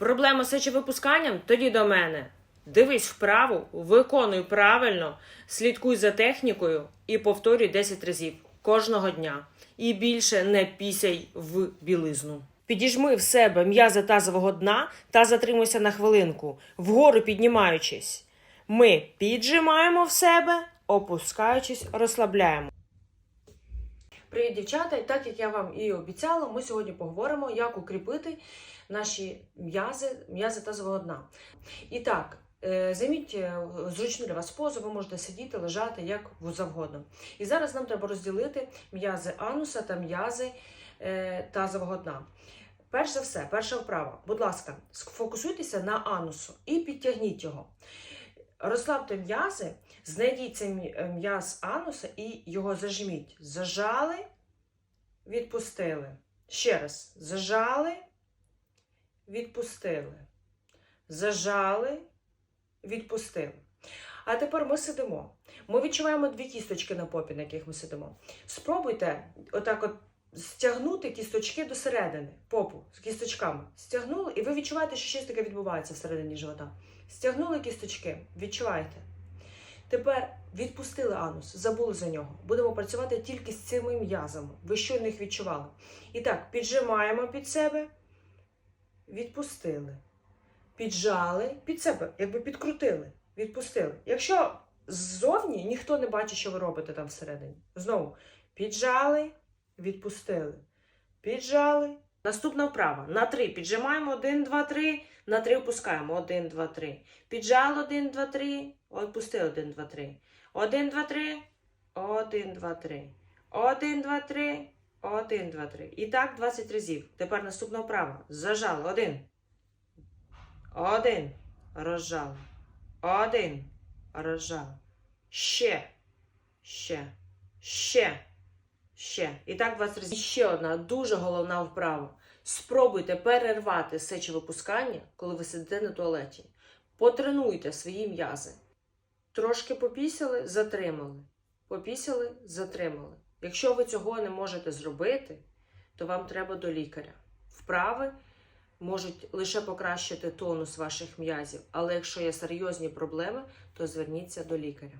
Проблема з сечовипусканням? Тоді до мене. Дивись вправу, виконуй правильно, слідкуй за технікою і повторюй 10 разів кожного дня. І більше не пісяй в білизну. Підіжми в себе м'язи тазового дна та затримуйся на хвилинку, вгору піднімаючись. Ми піджимаємо в себе, опускаючись, розслабляємо. Привіт, дівчата! І так як я вам і обіцяла, ми сьогодні поговоримо, як укріпити наші м'язи, м'язи тазового дна. І так, е, займіть е, зручну для вас позу, ви можете сидіти, лежати як завгодно. І зараз нам треба розділити м'язи ануса та м'язи е, тазового дна. Перш за все, перша вправа. Будь ласка, сфокусуйтеся на анусу і підтягніть його. Розслабте м'язи, знайдіть цей е, м'яз ануса і його зажміть. Зажали, відпустили. Ще раз. Зажали, відпустили. Зажали, відпустили. А тепер ми сидимо. Ми відчуваємо дві кісточки на попі, на яких ми сидимо. Спробуйте отак от стягнути кісточки до середини, попу з кісточками. Стягнули, і ви відчуваєте, що щось таке відбувається всередині живота. Стягнули кісточки, відчуваєте. Тепер відпустили анус, забули за нього. Будемо працювати тільки з цими м'язами. Ви щойно їх відчували. І так, піджимаємо під себе, відпустили. Піджали під себе, якби підкрутили, відпустили. Якщо ззовні ніхто не бачить, що ви робите там всередині. Знову піджали, відпустили. Піджали. Наступна вправа. На три піджимаємо 1, 2, 3. На три опускаємо 1, 2, 3. Піджали 1, 2, 3. Відпустили 1, 2, 3. 1, 2, 3. 1, 2, 3. 1, 2, 3. 1, 2, 3. І так 20 разів. Тепер наступна вправа. Зажали. 1. Один. Розжали. Один. Розжали. Ще. Ще. Ще. Ще. І так 20 разів. І ще одна дуже головна вправа. Спробуйте перервати сечовипускання, коли ви сидите на туалеті. Потренуйте свої м'язи. Трошки попісяли, затримали. Попісяли, затримали. Якщо ви цього не можете зробити, то вам треба до лікаря. Вправи можуть лише покращити тонус ваших м'язів, але якщо є серйозні проблеми, то зверніться до лікаря.